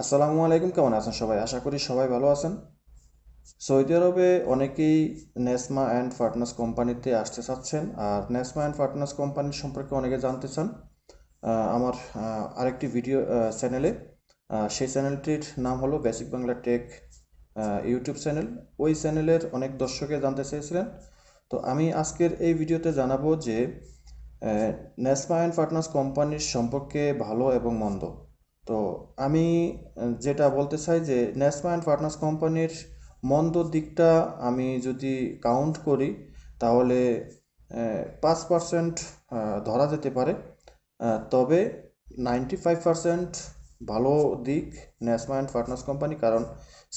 আসসালামু আলাইকুম, কেমন আছেন সবাই? আশা করি সবাই ভালো আছেন। সৌদি আরবে অনেকেই নেসমা অ্যান্ড পার্টনার্স কোম্পানিতে আসতে চাচ্ছেন, আর নেসমা অ্যান্ড পার্টনার্স কোম্পানি সম্পর্কে অনেকে জানতে চান আমার আরেকটি ভিডিও চ্যানেলে সেই চ্যানেলটির নাম হলো basic Bangla tech YouTube channel ওই চ্যানেলের অনেক দর্শকে জানতে চেয়েছিলেন। তো আমি আজকের এই ভিডিওতে জানাব যে নেসমা অ্যান্ড পার্টনার্স কোম্পানির সম্পর্কে ভালো এবং মন্দ। তো আমি যেটা বলতে চাই যে নেসমা অ্যান্ড পার্টনার্স কোম্পানির মন্দ দিকটা আমি যদি কাউন্ট করি, তাহলে পাঁচ পার্সেন্ট ধরা যেতে পারে। তবে নাইনটি ফাইভ পার্সেন্ট ভালো দিক নেসমা অ্যান্ড পার্টনার্স কোম্পানি, কারণ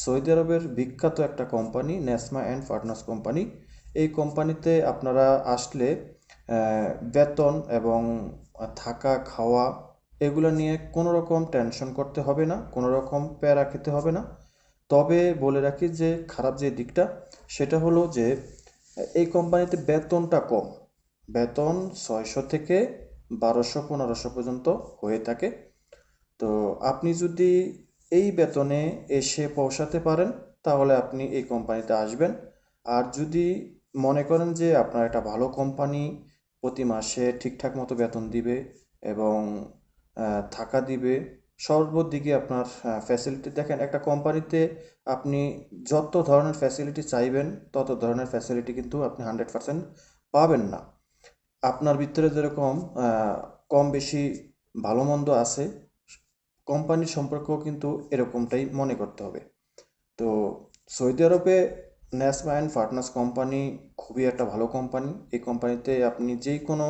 সৌদি আরবের বিখ্যাত একটা company Nesma and partners company. এই কোম্পানিতে আপনারা আসলে বেতন এবং থাকা খাওয়া এগুলো নিয়ে কোনো রকম টেনশন করতে হবে না, কোনো রকম প্যারা খেতে হবে না। তবে বলে রাখি যে, খারাপ যে দিকটা, সেটা হলো যে, এই কোম্পানিতে বেতনটা কম। বেতন ছয়শো থেকে বারোশো, পনেরোশো পর্যন্ত হয়ে থাকে। তো আপনি যদি এই বেতনে এসে পৌঁছাতে পারেন, তাহলে আপনি এই কোম্পানিতে আসবেন। আর যদি মনে করেন যে, আপনার একটা ভালো কোম্পানি প্রতি মাসে ঠিকঠাক মতো বেতন দিবে এবং থাকা দিবে। সর্বদিকে আপনার ফ্যাসিলিটি দেখেন একটা কোম্পানিতে আপনি যত ধরনের ফ্যাসিলিটি চাইবেন, তত ধরনের ফ্যাসিলিটি কিন্তু আপনি হান্ড্রেড পার্সেন্ট পাবেন না। আপনার ভিতরে যেরকম কম বেশি ভালো মন্দ আছে কোম্পানির সম্পর্কেও কিন্তু এরকমটাই মনে করতে হবে। তো সৌদি আরবে ন্যাসমা অ্যান্ড পার্টনার্স কোম্পানি খুবই একটা ভালো কোম্পানি এই কোম্পানিতে আপনি যেই কোনো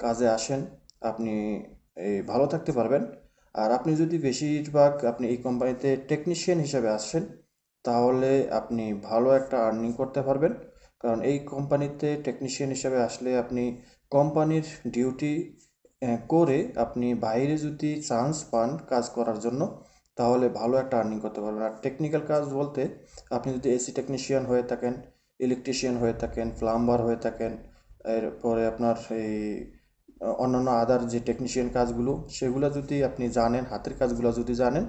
কাজে আসেন, আপনি এই ভালো থাকতে পারবেন। আর আপনি যদি বেশিরভাগ আপনি এই কোম্পানিতে টেকনিশিয়ান হিসেবে আসছেন তাহলে আপনি ভালো একটা আর্নিং করতে পারবেন। কারণ এই কোম্পানিতে টেকনিশিয়ান হিসেবে আসলে আপনি কোম্পানির ডিউটি করে আপনি বাইরে যদি চান্স পান কাজ করার জন্য, তাহলে ভালো একটা আর্নিং করতে পারবেন। আর টেকনিক্যাল কাজ বলতে, আপনি যদি এসি টেকনিশিয়ান হয়ে থাকেন ইলেকট্রিশিয়ান হয়ে থাকেন প্লাম্বার হয়ে থাকেন, এরপরে আপনার এই অন্যান্য আদার যে টেকনিশিয়ান কাজগুলো, সেগুলো যদি আপনি জানেন, হাতের কাজগুলো যদি জানেন,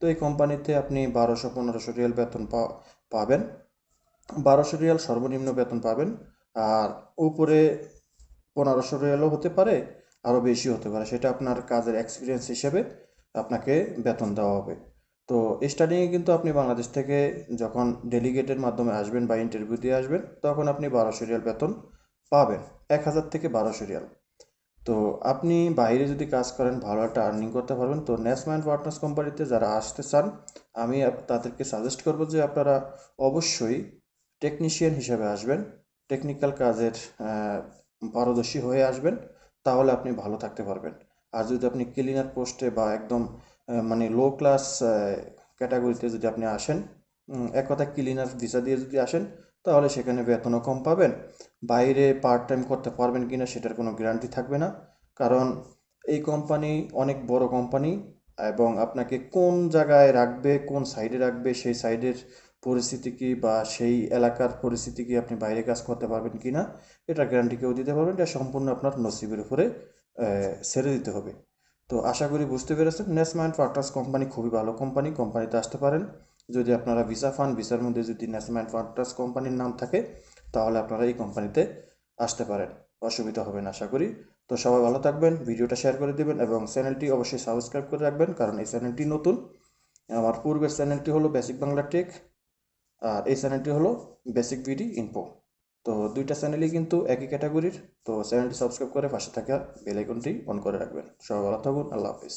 তো এই কোম্পানিতে আপনি বারোশো পনেরোশো রিয়াল বেতন পাবেন। বারোশো রিয়াল সর্বনিম্ন বেতন পাবেন। আর উপরে পনেরোশো রিয়ালও হতে পারে আরও বেশি হতে পারে। সেটা আপনার কাজের এক্সপিরিয়েন্স হিসেবে আপনাকে বেতন দেওয়া হবে। তো স্টার্টিংয়ে কিন্তু আপনি বাংলাদেশ থেকে যখন ডেলিগেটের মাধ্যমে আসবেন বা ইন্টারভিউ দিয়ে আসবেন, তখন আপনি বারোশো রিয়াল বেতন পাবেন। এক হাজার থেকে বারোশো রিয়াল তো আপনি বাইরে যদি কাজ করেন, ভালো একটা আর্নিং করতে পারবেন। তো ন্যাশনাল পার্টনার্স কোম্পানিতে যারা আসতে চান, আমি তাদেরকে সাজেস্ট করব যে আপনারা অবশ্যই টেকনিশিয়ান হিসেবে আসবেন। টেকনিক্যাল কাজের পারদর্শী হয়ে আসবেন, তাহলে আপনি ভালো থাকতে পারবেন। আর যদি আপনি ক্লিনার পোস্টে বা একদম মানে লো ক্লাস ক্যাটাগরিতে যদি আপনি আসেন এক কথা ক্লিনার ভিসা দিয়ে যদি আসেন, তাহলে সেখানে বেতনও কম পাবেন। বাইরে পার্ট টাইম করতে পারবেন কিনা সেটার কোনো গ্যারান্টি থাকবে না। কারণ এই কোম্পানি অনেক বড় কোম্পানি এবং আপনাকে কোন জায়গায় রাখবে, কোন সাইডে রাখবে, সেই সাইডের পরিস্থিতি কি বা সেই এলাকার পরিস্থিতি কি আপনি বাইরে কাজ করতে পারবেন কি না এটা গ্যারান্টি কেউ দিতে পারবেন, এটা সম্পূর্ণ আপনার নসিবের উপরে ছেড়ে দিতে হবে। তো আশা করি বুঝতে পেরেছেন। নেসমাইন্ড পার্টার্স কোম্পানি খুবই ভালো কোম্পানি কোম্পানিতে আসতে পারেন। যদি আপনারা ভিসা পান ভিসার মধ্যে যদি নেসমাইন্ড পার্টার্স কোম্পানির নাম থাকে, তাহলে আপনারা এই কোম্পানিতে আসতে পারেন। অসুবিধা হবে না, আশা করি। তো সবাই ভালো থাকবেন, ভিডিওটা শেয়ার করে দিবেন এবং চ্যানেলটি অবশ্যই সাবস্ক্রাইব করে রাখবেন, কারণ এই চ্যানেলটি নতুন। আমার পূর্বের চ্যানেলটি হলো বেসিক বাংলা টেক আর এই চ্যানেলটি হলো বেসিক বিডি ইনফো তো দুইটা চ্যানেলই কিন্তু একই ক্যাটাগরির তো চ্যানেলটি সাবস্ক্রাইব করে পাশে থাকা বেল আইকনটি অন করে রাখবেন। সবাই ভালো থাকুন, আল্লাহ হাফিজ।